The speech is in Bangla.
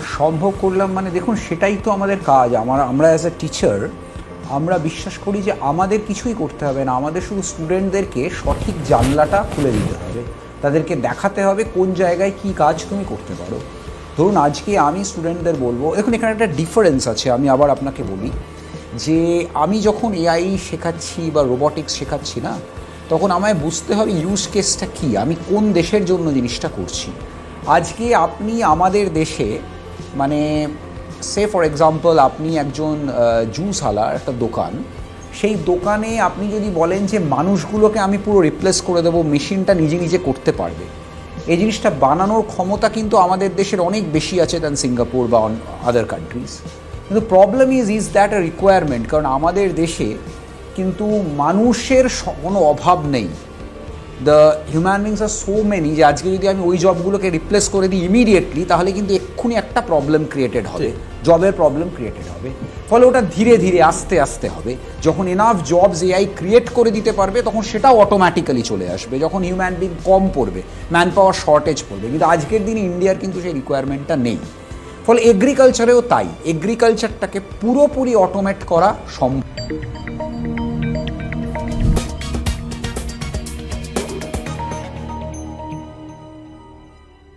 সম্ভব করলাম মানে দেখুন, সেটাই তো আমাদের কাজ। আমার, আমরা অ্যাজ এ টিচার আমরা বিশ্বাস করি যে আমাদের কিছুই করতে হবে না। আমাদের শুধু স্টুডেন্টদেরকে সঠিক জানলাটা খুলে দিতে হবে। তাদেরকে দেখাতে হবে কোন জায়গায় কি কাজ তুমি করতে পারো। ধরুন, আজকে আমি স্টুডেন্টদের বলব, দেখুন, এখানে একটা ডিফারেন্স আছে, আমি আবার আপনাকে বলি। যে আমি যখন এআই শেখাচ্ছি বা রোবটিক্স শেখাচ্ছি না, তখন আমায় বুঝতে হবে ইউজ কেসটা কী, আমি কোন দেশের জন্য জিনিসটা করছি। আজকে আপনি আমাদের দেশে মানে সে ফর এক্সাম্পল আপনি একজন জুস হালার একটা দোকান, সেই দোকানে আপনি যদি বলেন যে মানুষগুলোকে আমি পুরো রিপ্লেস করে দেবো, মেশিনটা নিজে নিজে করতে পারবে, এই জিনিসটা বানানোর ক্ষমতা কিন্তু আমাদের দেশের অনেক বেশি আছে দ্যান সিঙ্গাপুর বা অন আদার কান্ট্রিজ কিন্তু problem is is that a requirement কারণ আমাদের দেশে কিন্তু মানুষের কোনো অভাব নেই। The human beings are so many যে আজকে যদি আমি ওই জবগুলোকে রিপ্লেস করে দিই ইমিডিয়েটলি তাহলে কিন্তু এক্ষুনি একটা প্রবলেম ক্রিয়েটেড হবে। জবের প্রবলেম ক্রিয়েটেড হবে। ফলে ওটা ধীরে ধীরে আস্তে আস্তে হবে। যখন এনাফ জবস এআই ক্রিয়েট করে দিতে পারবে তখন সেটাও অটোমেটিক্যালি চলে আসবে। যখন হিউম্যান বিং কম পড়বে ম্যান পাওয়ার শর্টেজ পড়বে। কিন্তু আজকের দিনে ইন্ডিয়ার কিন্তু সেই রিকোয়ারমেন্টটা নেই। ফলে এগ্রিকালচারেও তাই। এগ্রিকালচারটাকে পুরোপুরি অটোমেট করা সম্ভব।